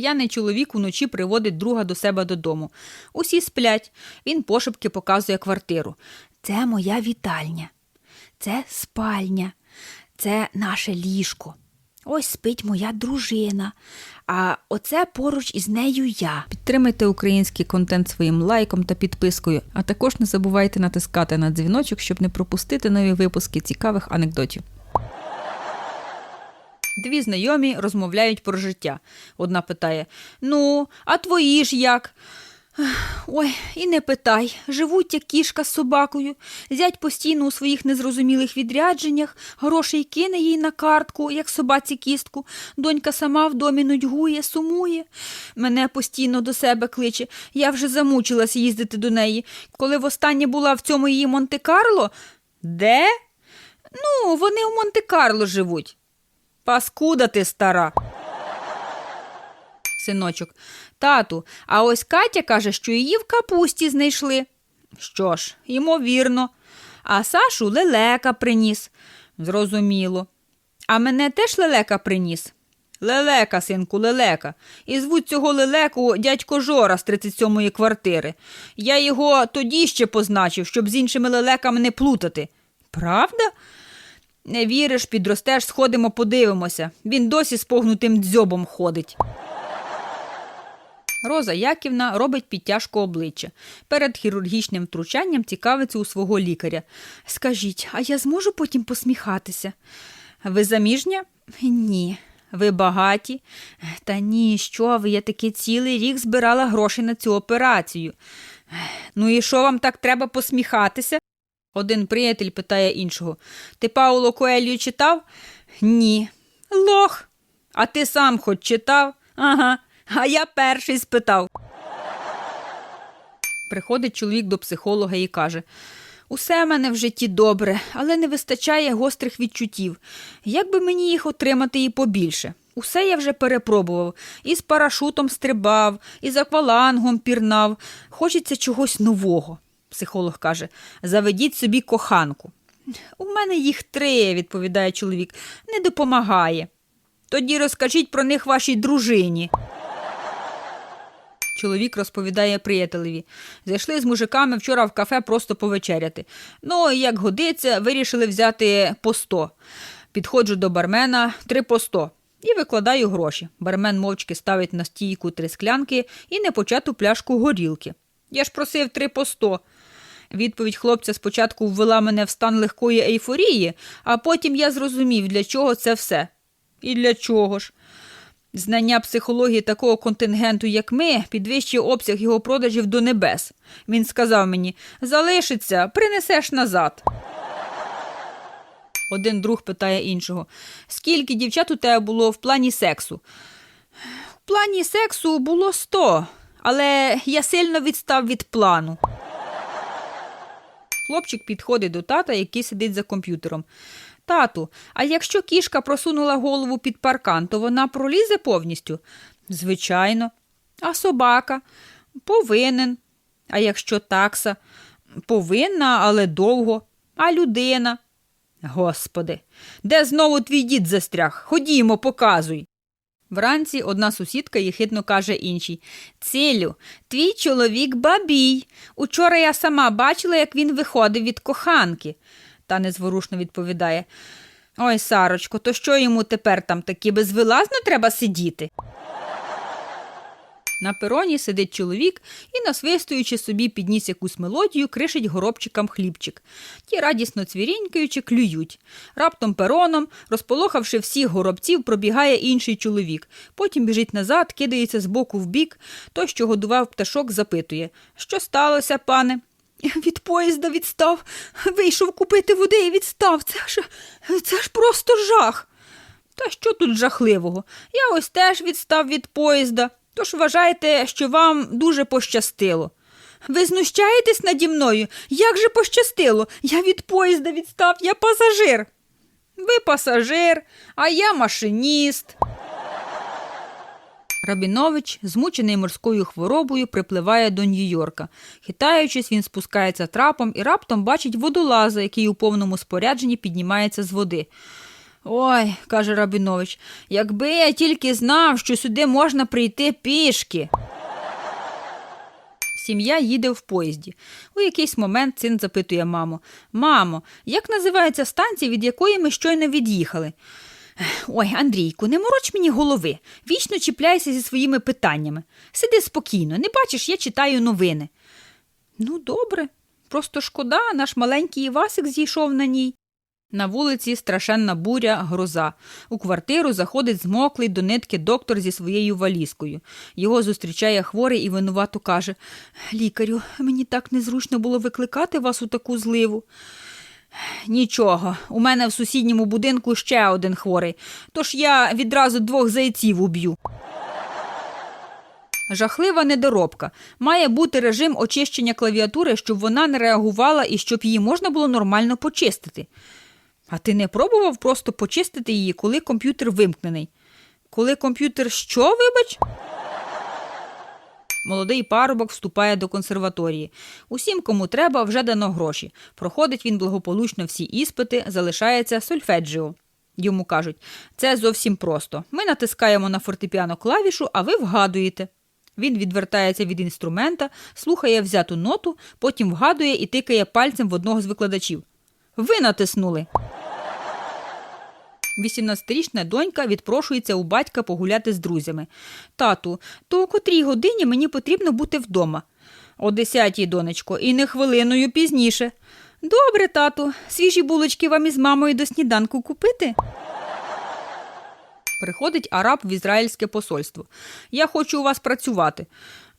П'яний чоловік уночі приводить друга до себе додому. Усі сплять. Він пошепки показує квартиру. Це моя вітальня, це спальня, це наше ліжко. Ось спить моя дружина. А оце поруч із нею я. Підтримайте український контент своїм лайком та підпискою, а також не забувайте натискати на дзвіночок, щоб не пропустити нові випуски цікавих анекдотів. Дві знайомі розмовляють про життя. Одна питає: Ну, а твої ж як? Ой, і не питай. Живуть як кішка з собакою. Зять постійно у своїх незрозумілих відрядженнях, грошей кине їй на картку, як собаці кістку. Донька сама в домі нудьгує, сумує. Мене постійно до себе кличе. Я вже замучилась їздити до неї. Коли востаннє була в цьому її Монте-Карло? Де? Ну, вони в Монте-Карло живуть. Паскуда ти стара. Синочок, тату, а ось Катя каже, що її в капусті знайшли. Що ж, ймовірно. А Сашу лелека приніс. Зрозуміло. А мене теж лелека приніс. Лелека, синку, лелека. І звуть цього лелеку дядько Жора з 37-ї квартири. Я його тоді ще позначив, щоб з іншими лелеками не плутати. Правда? Не віриш, підростеш, сходимо, подивимося. Він досі з погнутим дзьобом ходить. Роза Яківна робить підтяжку обличчя. Перед хірургічним втручанням цікавиться у свого лікаря. Скажіть, а я зможу потім посміхатися? Ви заміжня? Ні. Ви багаті? Та ні, що ви, я таки цілий рік збирала гроші на цю операцію. Ну і що вам так треба посміхатися? Один приятель питає іншого. Ти Пауло Коелью читав? Ні. Лох. А ти сам хоч читав? Ага. А я перший спитав. Приходить чоловік до психолога і каже: Усе в мене в житті добре, але не вистачає гострих відчуттів. Як би мені їх отримати і побільше? Усе я вже перепробував. І з парашутом стрибав, і з аквалангом пірнав. Хочеться чогось нового. Психолог каже: заведіть собі коханку. У мене їх три, відповідає чоловік, не допомагає. Тоді розкажіть про них вашій дружині. Чоловік розповідає приятелеві. Зайшли з мужиками вчора в кафе просто повечеряти. Ну, як годиться, вирішили взяти по 100. Підходжу до бармена три по 100 і викладаю гроші. Бармен мовчки ставить на стійку три склянки і непочату пляшку горілки. Я ж просив три по 100. Відповідь хлопця спочатку ввела мене в стан легкої ейфорії, а потім я зрозумів, для чого це все. І для чого ж? Знання психології такого контингенту, як ми, підвищує обсяг його продажів до небес. Він сказав мені залишиться, принесеш назад. Один друг питає іншого: скільки дівчат у тебе було в плані сексу? В плані сексу було сто, але я сильно відстав від плану. Хлопчик підходить до тата, який сидить за комп'ютером. Тату, а якщо кішка просунула голову під паркан, то вона пролізе повністю? Звичайно. А собака? Повинен. А якщо такса? Повинна, але довго. А людина? Господи, де знову твій дід застряг? Ходімо, показуй. Вранці одна сусідка їхидно каже іншій Цілю, твій чоловік бабій. Учора я сама бачила, як він виходив від коханки. Та незворушно відповідає Ой, Сарочко, то що йому тепер там таки безвилазно треба сидіти? На пероні сидить чоловік і, насвистуючи собі, підніс якусь мелодію, кришить горобчикам хлібчик. Ті, радісно цвірінькаючи, клюють. Раптом пероном, розполохавши всіх горобців, пробігає інший чоловік. Потім біжить назад, кидається з боку в бік. Той, що годував пташок, запитує Що сталося, пане? Від поїзда відстав, вийшов купити води і відстав. Це ж, це ж просто жах. Та що тут жахливого? Я ось теж відстав від поїзда. Тож вважайте, що вам дуже пощастило. Ви знущаєтесь наді мною? Як же пощастило? Я від поїзда відстав, я пасажир. Ви пасажир, а я машиніст. Рабінович, змучений морською хворобою, припливає до Нью-Йорка. Хитаючись, він спускається трапом і раптом бачить водолаза, який у повному спорядженні піднімається з води. Ой, каже Рабінович, якби я тільки знав, що сюди можна прийти пішки. Сім'я їде в поїзді. У якийсь момент син запитує маму: Мамо, як називається станція, від якої ми щойно від'їхали? Ой, Андрійку, не мороч мені голови. Вічно чіпляйся зі своїми питаннями. Сиди спокійно, не бачиш, я читаю новини. Ну, добре. Просто шкода, наш маленький Івасик зійшов на ній. На вулиці страшенна буря, гроза. У квартиру заходить змоклий до нитки доктор зі своєю валізкою. Його зустрічає хворий і винувато каже Лікарю, мені так незручно було викликати вас у таку зливу. Нічого, у мене в сусідньому будинку ще один хворий, тож я відразу двох зайців уб'ю. Жахлива недоробка. Має бути режим очищення клавіатури, щоб вона не реагувала і щоб її можна було нормально почистити. А ти не пробував просто почистити її, коли комп'ютер вимкнений? Коли комп'ютер що, вибач? Молодий парубок вступає до консерваторії. Усім, кому треба, вже дано гроші. Проходить він благополучно всі іспити, залишається сольфеджіо. Йому кажуть, це зовсім просто. Ми натискаємо на фортепіано клавішу, а ви вгадуєте. Він відвертається від інструмента, слухає взяту ноту, потім вгадує і тикає пальцем в одного з викладачів. Ви натиснули. 18-річна донька відпрошується у батька погуляти з друзями. Тату, то о котрій годині мені потрібно бути вдома. О десятій, донечко, і не хвилиною пізніше. Добре, тату, свіжі булочки вам із мамою до сніданку купити? Приходить араб в ізраїльське посольство. Я хочу у вас працювати.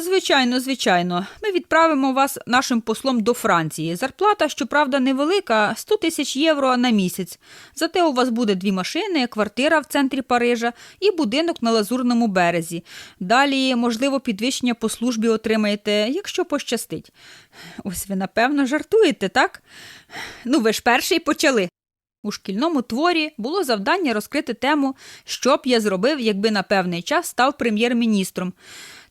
Звичайно, звичайно. Ми відправимо вас нашим послом до Франції. Зарплата, щоправда, невелика 100 тисяч євро на місяць. Зате у вас буде дві машини, квартира в центрі Парижа і будинок на лазурному березі. Далі, можливо, підвищення по службі отримаєте, якщо пощастить. Ось ви, напевно, жартуєте, так? Ну, ви ж перший почали. У шкільному творі було завдання розкрити тему, що б я зробив, якби на певний час став прем'єр-міністром.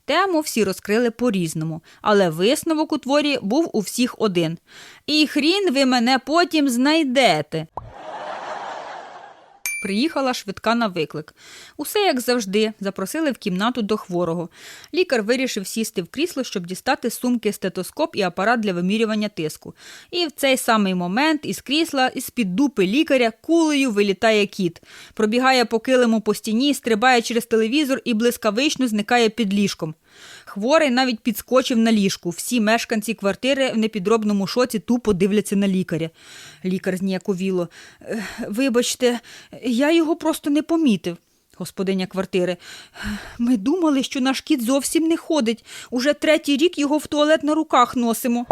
Тему всі розкрили по-різному, але висновок у творі був у всіх один. І хрін ви мене потім знайдете. Приїхала швидка на виклик. Усе як завжди, запросили в кімнату до хворого. Лікар вирішив сісти в крісло, щоб дістати сумки стетоскоп і апарат для вимірювання тиску. І в цей самий момент із крісла, із під дупи лікаря, кулею вилітає кіт. Пробігає по килиму по стіні, стрибає через телевізор і блискавично зникає під ліжком. Хворий навіть підскочив на ліжку. Всі мешканці квартири в непідробному шоці тупо дивляться на лікаря. Лікар зніяковіло. «Е, Вибачте, я його просто не помітив. Господиня квартири. Ми думали, що наш кіт зовсім не ходить. Уже третій рік його в туалет на руках носимо.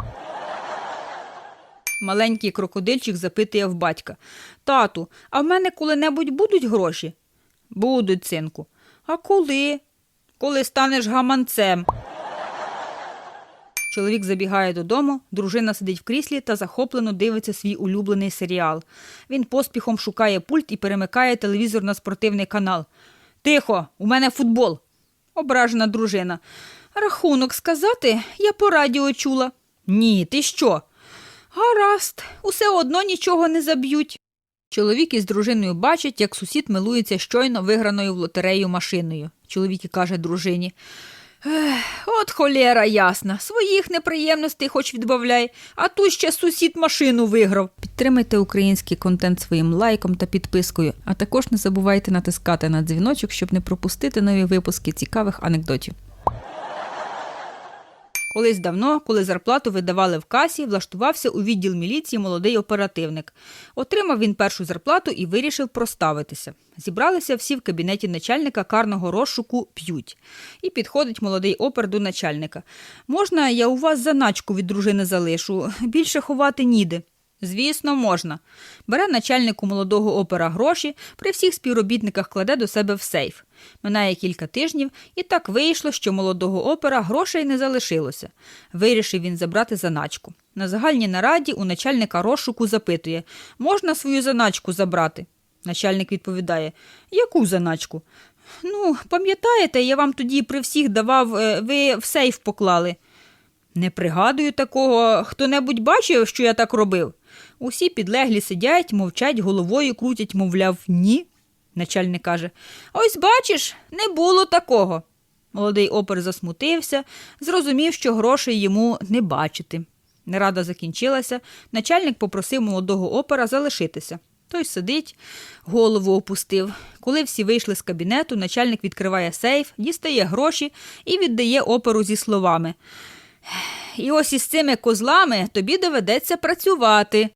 Маленький крокодильчик запитує в батька. Тату, а в мене коли-небудь будуть гроші? Будуть, синку. А коли? Коли станеш гаманцем. Чоловік забігає додому, дружина сидить в кріслі та захоплено дивиться свій улюблений серіал. Він поспіхом шукає пульт і перемикає телевізор на спортивний канал. Тихо, у мене футбол. Ображена дружина. Рахунок сказати, я по радіо чула. Ні, ти що? Гаразд, усе одно нічого не заб'ють. Чоловік із дружиною бачить, як сусід милується щойно виграною в лотерею машиною. Чоловік і каже дружині. «Ех, От холєра ясна, своїх неприємностей хоч відбавляй, а тут ще сусід машину виграв. Підтримайте український контент своїм лайком та підпискою, а також не забувайте натискати на дзвіночок, щоб не пропустити нові випуски цікавих анекдотів. Колись давно, коли зарплату видавали в касі, влаштувався у відділ міліції молодий оперативник. Отримав він першу зарплату і вирішив проставитися. Зібралися всі в кабінеті начальника карного розшуку п'ють. І підходить молодий опер до начальника. Можна, я у вас заначку від дружини залишу, більше ховати ніде. Звісно, можна. Бере начальнику молодого опера гроші, при всіх співробітниках кладе до себе в сейф. Минає кілька тижнів, і так вийшло, що молодого опера грошей не залишилося. Вирішив він забрати заначку. На загальній нараді у начальника розшуку запитує можна свою заначку забрати? Начальник відповідає Яку заначку? Ну, пам'ятаєте, я вам тоді при всіх давав, е, ви в сейф поклали. Не пригадую такого. Хто-небудь бачив, що я так робив? Усі підлеглі сидять, мовчать, головою крутять, мовляв, ні. Начальник каже: Ось бачиш, не було такого. Молодий опер засмутився, зрозумів, що грошей йому не бачити. Нарада закінчилася, начальник попросив молодого опера залишитися. Той сидить, голову опустив. Коли всі вийшли з кабінету, начальник відкриває сейф, дістає гроші і віддає оперу зі словами. І ось із цими козлами тобі доведеться працювати.